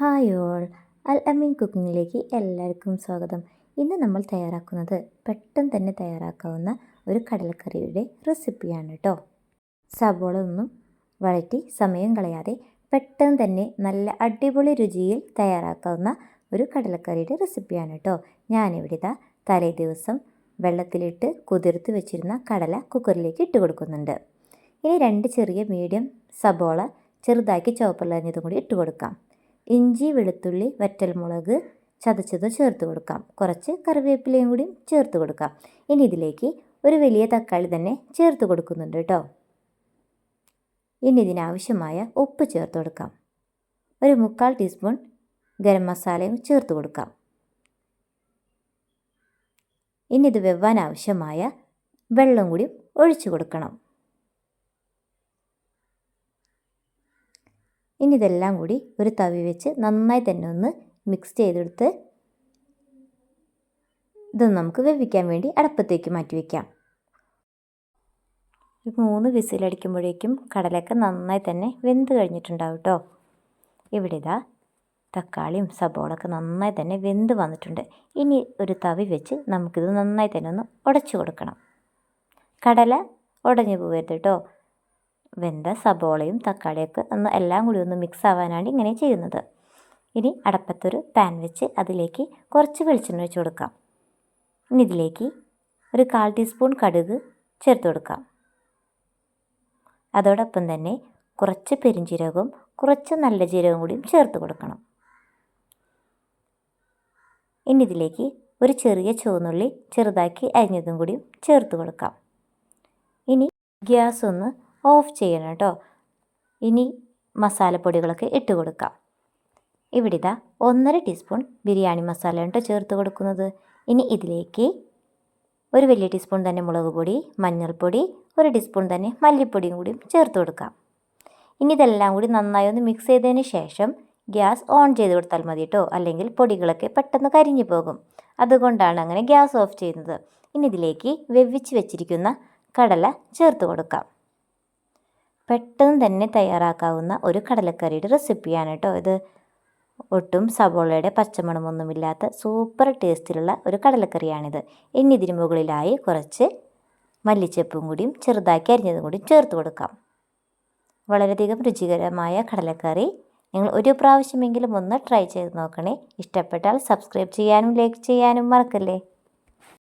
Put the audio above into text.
Hi all അൽ അമീൻ കുക്കിങ്ങിലേക്ക് എല്ലാവർക്കും സ്വാഗതം. ഇന്ന് നമ്മൾ തയ്യാറാക്കുന്നത് പെട്ടെന്ന് തന്നെ തയ്യാറാക്കാവുന്ന ഒരു കടലക്കറിയുടെ റെസിപ്പിയാണ് കേട്ടോ സബോള ഒന്നും വഴറ്റി സമയം കളയാതെ പെട്ടെന്ന് തന്നെ നല്ല അടിപൊളി രുചിയിൽ തയ്യാറാക്കാവുന്ന ഒരു കടലക്കറിയുടെ റെസിപ്പിയാണ് കേട്ടോ ഞാനിവിടെ ഇതാ തലേ ദിവസം വെള്ളത്തിലിട്ട് കുതിർത്ത് വെച്ചിരുന്ന കടല കുക്കറിലേക്ക് ഇട്ട് കൊടുക്കുന്നുണ്ട്. ഇനി രണ്ട് ചെറിയ മീഡിയം സബോള ചെറുതാക്കി ചോപ്പറിലരിഞ്ഞതും കൂടി ഇട്ട് കൊടുക്കാം. ഇഞ്ചി വെളുത്തുള്ളി വറ്റൽമുളക് ചതച്ചത് ചേർത്ത് കൊടുക്കാം. കുറച്ച് കറിവേപ്പിലയും കൂടി ചേർത്ത് കൊടുക്കാം. ഇനി ഇതിലേക്ക് ഒരു വലിയ തക്കാളി തന്നെ ചേർത്ത് കൊടുക്കുന്നുണ്ട് കേട്ടോ. ഇനി ഇതിനാവശ്യമായ ഉപ്പ് ചേർത്ത് കൊടുക്കാം. ഒരു മുക്കാൽ ടീസ്പൂൺ ഗരം മസാലയും ചേർത്ത് കൊടുക്കാം. ഇനി ഇത് വെവ്വാൻ ആവശ്യമായ വെള്ളം കൂടി ഒഴിച്ചു കൊടുക്കണം. ഇനി ഇതെല്ലാം കൂടി ഒരു തവി വെച്ച് നന്നായി തന്നെ ഒന്ന് മിക്സ് ചെയ്തെടുത്ത് ഇത് നമുക്ക് വേവിക്കാൻ വേണ്ടി അടുപ്പത്തേക്ക് മാറ്റി വയ്ക്കാം ഒരു മൂന്ന് വിസിലടിക്കുമ്പോഴേക്കും കടലൊക്കെ നന്നായി തന്നെ വെന്ത് കഴിഞ്ഞിട്ടുണ്ടാവും കേട്ടോ ഇവിടെ തക്കാളിയും സബോളൊക്കെ നന്നായി തന്നെ വെന്ത് വന്നിട്ടുണ്ട്. ഇനി ഒരു തവി വെച്ച് നമുക്കിത് നന്നായി തന്നെ ഒന്ന് ഉടച്ചു കൊടുക്കണം. കടല ഉടഞ്ഞു പോകരുത് കേട്ടോ വെന്ത സബോളയും തക്കാളിയൊക്കെ ഒന്ന് എല്ലാം കൂടി ഒന്ന് മിക്സ് ആവാനാണ് ഇങ്ങനെ ചെയ്യുന്നത്. ഇനി അടപ്പത്തൊരു പാൻ വെച്ച് അതിലേക്ക് കുറച്ച് വെളിച്ചെണ്ണ വെച്ച് കൊടുക്കാം. ഇനി ഇതിലേക്ക് ഒരു കാൽ ടീസ്പൂൺ കടുക് ചേർത്ത് കൊടുക്കാം. അതോടൊപ്പം തന്നെ കുറച്ച് പെരിഞ്ചീരകവും കുറച്ച് നല്ല ജീരകവും കൂടിയും ചേർത്ത് കൊടുക്കണം. ഇനി ഇതിലേക്ക് ഒരു ചെറിയ ചുവന്നുള്ളി ചെറുതാക്കി അരിഞ്ഞതും കൂടിയും ചേർത്ത് കൊടുക്കാം. ഇനി ഗ്യാസ് ഒന്ന് ഓഫ് ചെയ്യണം കേട്ടോ. ഇനി മസാലപ്പൊടികളൊക്കെ ഇട്ട് കൊടുക്കാം. ഇവിടെ ഇതാ ഒന്നര ടീസ്പൂൺ ബിരിയാണി മസാല കേട്ടോ ചേർത്ത് കൊടുക്കുന്നത്. ഇനി ഇതിലേക്ക് ഒരു വലിയ ടീസ്പൂൺ തന്നെ മുളക് പൊടി മഞ്ഞൾപ്പൊടി ഒരു ടീസ്പൂൺ തന്നെ മല്ലിപ്പൊടിയും കൂടി ചേർത്ത് കൊടുക്കാം. ഇനി ഇതെല്ലാം കൂടി നന്നായി ഒന്ന് മിക്സ് ചെയ്തതിന് ശേഷം ഗ്യാസ് ഓൺ ചെയ്ത് കൊടുത്താൽ മതി കേട്ടോ. അല്ലെങ്കിൽ പൊടികളൊക്കെ പെട്ടെന്ന് കരിഞ്ഞു പോകും. അതുകൊണ്ടാണ് അങ്ങനെ ഗ്യാസ് ഓഫ് ചെയ്യുന്നത്. ഇനി ഇതിലേക്ക് വെവ്വിച്ച് വെച്ചിരിക്കുന്ന കടല ചേർത്ത് കൊടുക്കാം. പെട്ടെന്ന് തന്നെ തയ്യാറാക്കാവുന്ന ഒരു കടലക്കറിയുടെ റെസിപ്പിയാണ് കേട്ടോ ഇത്. ഒട്ടും സബോളയുടെ പച്ചമണമൊന്നുമില്ലാത്ത സൂപ്പർ ടേസ്റ്റിലുള്ള ഒരു കടലക്കറിയാണിത്. ഇനി ഇതിന് മുകളിലായി കുറച്ച് മല്ലിച്ചപ്പും കൂടിയും ചെറുതാക്കി അരിഞ്ഞതും കൂടി ചേർത്ത് കൊടുക്കാം. വളരെയധികം രുചികരമായ കടലക്കറി. നിങ്ങൾ ഒരു പ്രാവശ്യമെങ്കിലും ഒന്ന് ട്രൈ ചെയ്ത് നോക്കണേ. ഇഷ്ടപ്പെട്ടാൽ സബ്സ്ക്രൈബ് ചെയ്യാനും ലൈക്ക് ചെയ്യാനും മറക്കല്ലേ?